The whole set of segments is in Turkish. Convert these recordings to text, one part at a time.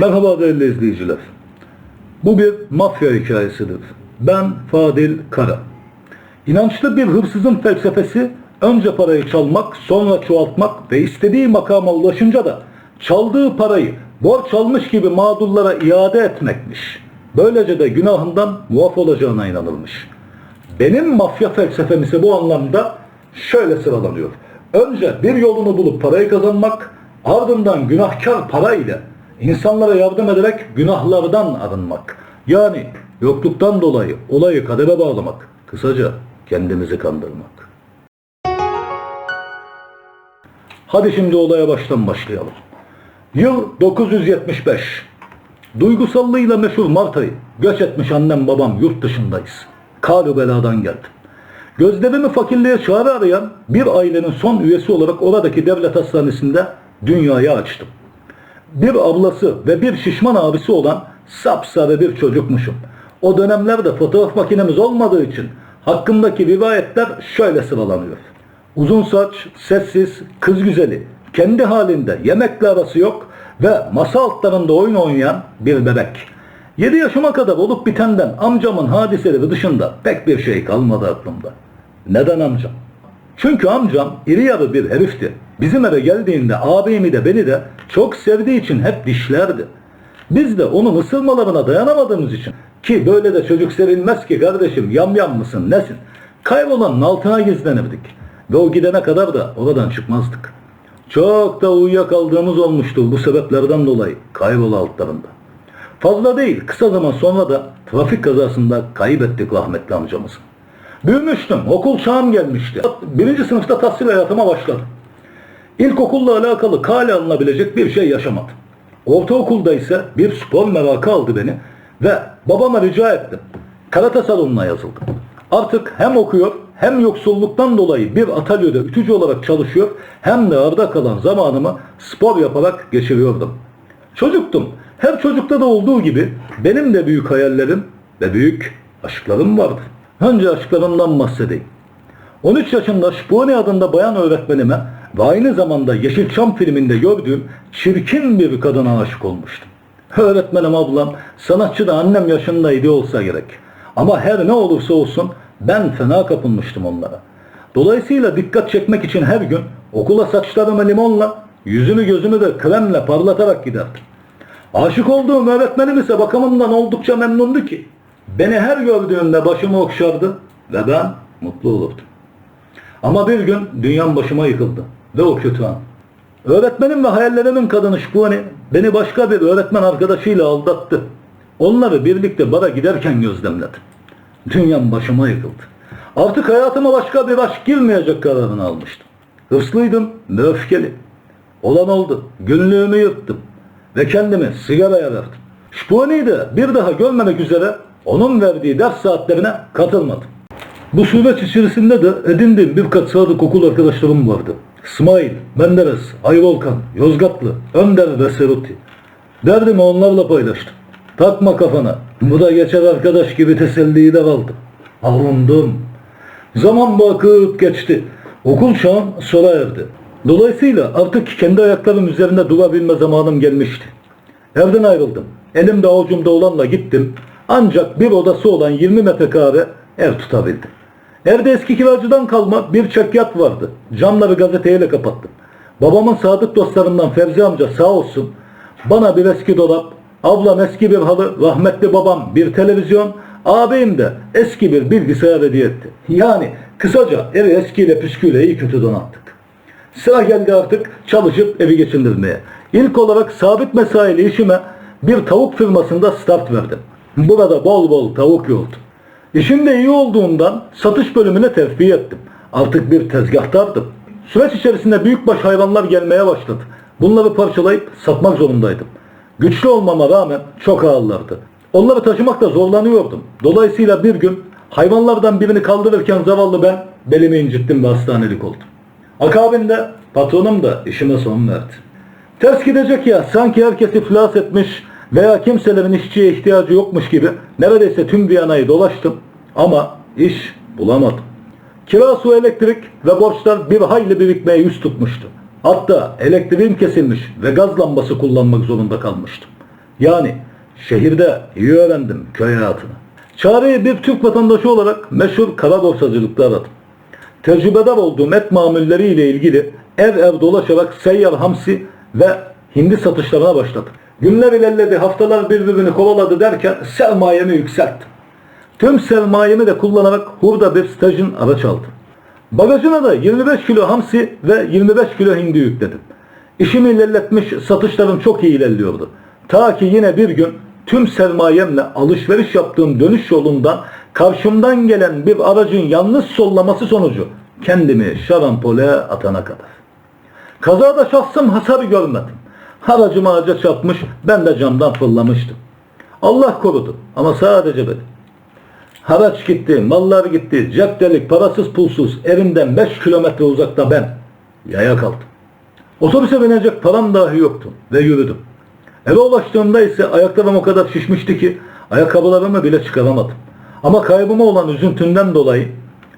Merhaba değerli izleyiciler. Bu bir mafya hikayesidir. Ben Fadil Kara. İnançlı bir hırsızın felsefesi önce parayı çalmak, sonra çoğaltmak ve istediği makama ulaşınca da çaldığı parayı borç almış gibi mağdurlara iade etmekmiş. Böylece de günahından muaf olacağına inanılmış. Benim mafya felsefem ise bu anlamda şöyle sıralanıyor. Önce bir yolunu bulup parayı kazanmak, ardından günahkar para ile insanlara yardım ederek günahlardan arınmak. Yani yokluktan dolayı olayı kadere bağlamak. Kısaca kendimizi kandırmak. Hadi şimdi olaya baştan başlayalım. Yıl 975. Duygusallığıyla meşhur Marta'yı göç etmiş annem babam yurt dışındayız. Kalu beladan geldim. Gözlerimi fakirliğe çare arayan bir ailenin son üyesi olarak oradaki devlet hastanesinde dünyaya açtım. Bir ablası ve bir şişman abisi olan sapsarı bir çocukmuşum. O dönemlerde fotoğraf makinemiz olmadığı için hakkımdaki rivayetler şöyle sıralanıyor. Uzun saç, sessiz, kız güzeli, kendi halinde yemekle arası yok ve masa altlarında oyun oynayan bir bebek. 7 yaşıma kadar olup bitenden amcamın hadiseleri dışında pek bir şey kalmadı aklımda. Neden amcam? Çünkü amcam iri yarı bir herifti. Bizim eve geldiğinde abimi de beni de çok sevdiği için hep dişlerdi. Biz de onun ısırmalarına dayanamadığımız için ki böyle de çocuk sevilmez ki kardeşim yam yam mısın nesin? Kaybolanın altına gizlenirdik. Ve o gidene kadar da oradan çıkmazdık. Çok da uyuyakaldığımız olmuştu bu sebeplerden dolayı kaybol altlarında. Fazla değil kısa zaman sonra da trafik kazasında kaybettik rahmetli amcamızı. Büyümüştüm okul çağım gelmişti. Birinci sınıfta tahsil hayatıma başladım. İlkokulla alakalı kale alınabilecek bir şey yaşamadım. Ortaokulda ise bir spor merakı aldı beni ve babama rica ettim. Karate salonuna yazıldım. Artık hem okuyor hem yoksulluktan dolayı bir atölyede ütücü olarak çalışıyor hem de arda kalan zamanımı spor yaparak geçiriyordum. Çocuktum. Her çocukta da olduğu gibi benim de büyük hayallerim ve büyük aşklarım vardı. Önce aşklarımdan bahsedeyim. 13 yaşında Şpuni adında bayan öğretmenime ve aynı zamanda Yeşilçam filminde gördüğüm çirkin bir kadına aşık olmuştum. Öğretmenim ablam, sanatçı da annem yaşındaydı olsa gerek. Ama her ne olursa olsun ben fena kapılmıştım onlara. Dolayısıyla dikkat çekmek için her gün okula saçlarımı limonla, yüzümü gözümü de kremle parlatarak giderdim. Aşık olduğum öğretmenim ise bakımından oldukça memnundu ki. Beni her gördüğünde başımı okşardı ve ben mutlu olurdum. Ama bir gün dünyam başıma yıkıldı ve o kötü an. Öğretmenim ve hayallerimin kadını Şpuni beni başka bir öğretmen arkadaşıyla aldattı. Onları birlikte bara giderken gözlemledim. Dünyam başıma yıkıldı. Artık hayatıma başka bir aşk girmeyecek kararını almıştım. Hırslıydım ve öfkeli. Olan oldu. Günlüğümü yırttım ve kendimi sigaraya verdim. Şpuni'yi de bir daha görmemek üzere onun verdiği ders saatlerine katılmadım. Bu süreç içerisinde de edindiğim birkaç sadık okul arkadaşlarım vardı. İsmail, Menderes, Ayvolkan, Yozgatlı, Önder ve Seruti. Derdimi onlarla paylaştım. Takma kafana. Bu da geçer arkadaş gibi teselliyi de aldım. Alındım. Zaman vakit geçti. Okul çağım sona erdi. Dolayısıyla artık kendi ayaklarım üzerinde durabilme zamanım gelmişti. Evden ayrıldım. Elimde avucumda olanla gittim. Ancak bir odası olan 20 metrekare ev tutabildim. Evde eski kiracıdan kalma bir çekyat vardı. Camları gazeteyle kapattım. Babamın sadık dostlarından Fevzi amca sağ olsun bana bir eski dolap, ablam eski bir halı, rahmetli babam bir televizyon, ağabeyim de eski bir bilgisayar hediye etti. Yani kısaca evi eskiyle püsküyle iyi kötü donattık. Sıra geldi artık çalışıp evi geçindirmeye. İlk olarak sabit mesaili işime bir tavuk firmasında start verdim. Burada bol bol tavuk yoğurdu. İşim de iyi olduğundan satış bölümüne terfi ettim. Artık bir tezgahtardım. Süreç içerisinde büyükbaş hayvanlar gelmeye başladı. Bunları parçalayıp satmak zorundaydım. Güçlü olmama rağmen çok ağırlardı. Onları taşımakta zorlanıyordum. Dolayısıyla bir gün hayvanlardan birini kaldırırken zavallı ben belimi incittim ve hastanelik oldum. Akabinde patronum da işime son verdi. Ters gidecek ya sanki herkes iflas etmiş veya kimselerin işçiye ihtiyacı yokmuş gibi neredeyse tüm Viyana'yı dolaştım ama iş bulamadım. Kira, su, elektrik ve borçlar bir hayli birikmeye yüz tutmuştu. Hatta elektriğim kesilmiş ve gaz lambası kullanmak zorunda kalmıştım. Yani şehirde iyi öğrendim köy hayatını. Çareyi bir Türk vatandaşı olarak meşhur kara borsacılıkta aradım. Tecrübedar olduğum et mamulleriyle ilgili ev ev dolaşarak seyyar hamsi ve hindi satışlarına başladım. Günler ilerledi, haftalar birbirini kovaladı derken sermayemi yükselttim. Tüm sermayemi de kullanarak hurda bir stajın araç aldım. Bagajına da 25 kilo hamsi ve 25 kilo hindi yükledim. İşimi ilerletmiş, satışlarım çok iyi ilerliyordu. Ta ki yine bir gün tüm sermayemle alışveriş yaptığım dönüş yolundan karşımdan gelen bir aracın yanlış sollaması sonucu kendimi şarampole atana kadar. Kazada şahsım hasar görmedim. Aracım ağaca çarpmış, ben de camdan fırlamıştım. Allah korudu ama sadece ben. Haraç gitti, mallar gitti, cep delik, parasız pulsuz, evimden 5 kilometre uzakta ben. Yaya kaldım. Otobüse binecek param dahi yoktu ve yürüdüm. Eve ulaştığımda ise ayaklarım o kadar şişmişti ki ayakkabılarımı bile çıkaramadım. Ama kaybıma olan üzüntümden dolayı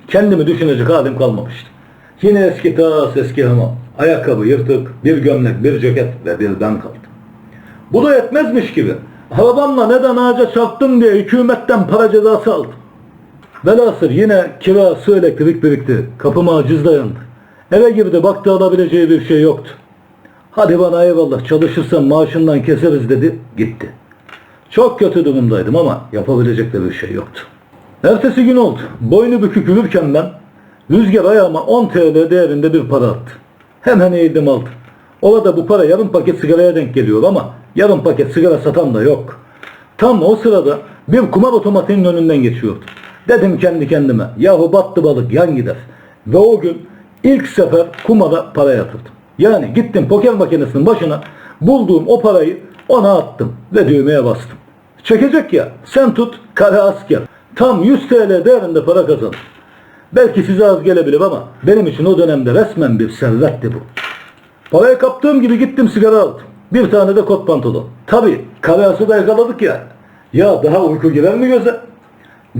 kendimi düşünecek halim kalmamıştı. Yine eski tas eski hamam. Ayakkabı yırtık, bir gömlek, bir ceket ve bir ben kaldım. Bu da yetmezmiş gibi. Arabamla neden ağaca çarptım diye hükümetten para cezası aldım. Velhasıl yine kira, su, elektrik birikti. Kapıma aciz dayandı. Eve girdi baktı alabileceği bir şey yoktu. Hadi bana eyvallah çalışırsan maaşından keseriz dedi gitti. Çok kötü durumdaydım ama yapabilecek de bir şey yoktu. Ertesi gün oldu. Boynu bükük yürürken ben rüzgar ayağıma 10 TL değerinde bir para attı. Hemen eğildim aldım. Orada bu para yarım paket sigaraya denk geliyor ama yarım paket sigara satan da yok. Tam o sırada bir kumar otomatiğinin önünden geçiyordu. Dedim kendi kendime yahu battı balık yan gider. Ve o gün ilk sefer kumara para yatırdım. Yani gittim poker makinesinin başına bulduğum o parayı ona attım ve düğmeye bastım. Çekecek ya sen tut kara asker. Tam 100 TL değerinde para kazandım. Belki size az gelebilir ama benim için o dönemde resmen bir servetti bu. Parayı kaptığım gibi gittim sigara aldım. Bir tane de kot pantolon. Tabi karası da yakaladık ya. Ya daha uyku girer mi göze?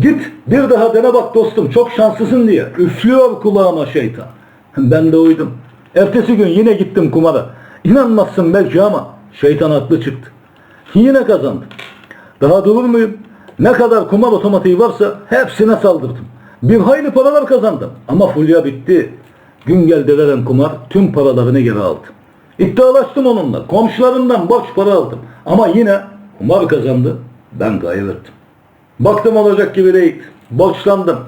Git bir daha dene bak dostum çok şanslısın diye. Üflüyor kulağıma şeytan. Ben de uydum. Ertesi gün yine gittim kumara. İnanmazsın belki ama şeytan haklı çıktı. Yine kazandım. Daha durur muyum? Ne kadar kumar otomatiği varsa hepsine saldırdım. Bir hayli paralar kazandım. Ama fulya bitti. Gün geldi veren kumar tüm paralarını geri aldı. İddialaştım onunla. Komşularından borç para aldım. Ama yine kumar kazandı. Ben kaybettim. Baktım olacak gibi değil. Borçlandım.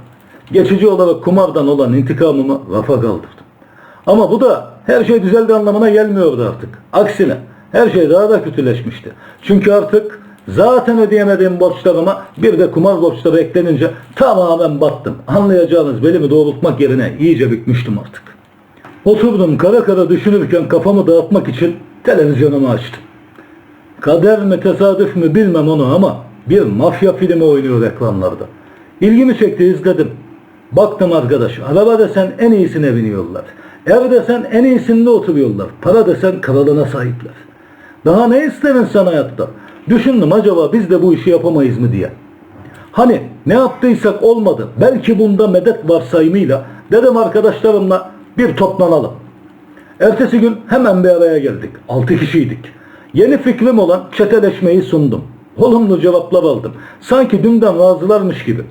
Geçici olarak kumardan olan intikamımı rafa kaldırdım. Ama bu da her şey düzeldi anlamına gelmiyordu artık. Aksine her şey daha da kötüleşmişti. Çünkü artık zaten ödeyemediğim borçlarıma bir de kumar borçları eklenince tamamen battım. Anlayacağınız belimi doğrultmak yerine iyice bükmüştüm artık. Oturdum kara kara düşünürken kafamı dağıtmak için televizyonumu açtım. Kader mi tesadüf mü bilmem onu ama bir mafya filmi oynuyor ekranlarda. İlgimi çekti izledim. Baktım arkadaş araba desen en iyisine biniyorlar. Ev desen en iyisinde oturuyorlar. Para desen kralına sahipler. Daha ne isterin sen hayatta? Düşündüm acaba biz de bu işi yapamayız mı diye. Hani ne yaptıysak olmadı. Belki bunda medet varsayımıyla dedim arkadaşlarımla bir toplanalım. Ertesi gün hemen bir araya geldik. Altı kişiydik. Yeni fikrim olan çeteleşmeyi sundum. Olumlu cevaplar aldım. Sanki dünden razılarmış gibi.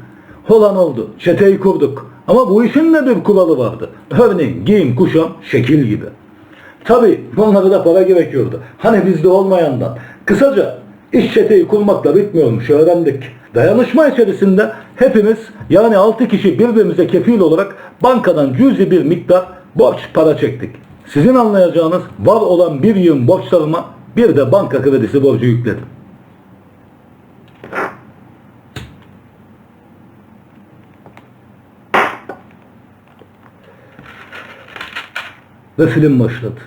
Olan oldu. Çeteyi kurduk. Ama bu işin de bir kuralı vardı. Örneğin giyim, kuşam, şekil gibi. Tabi bunlara da para gerekiyordu. Hani bizde olmayandan. Kısaca iş çeteyi kurmakla bitmiyormuş öğrendik. Dayanışma içerisinde hepimiz yani 6 kişi birbirimize kefil olarak bankadan cüzi bir miktar borç para çektik. Sizin anlayacağınız var olan bir yığın borçlarıma bir de banka kredisi borcu yükledim. Ve film başladı.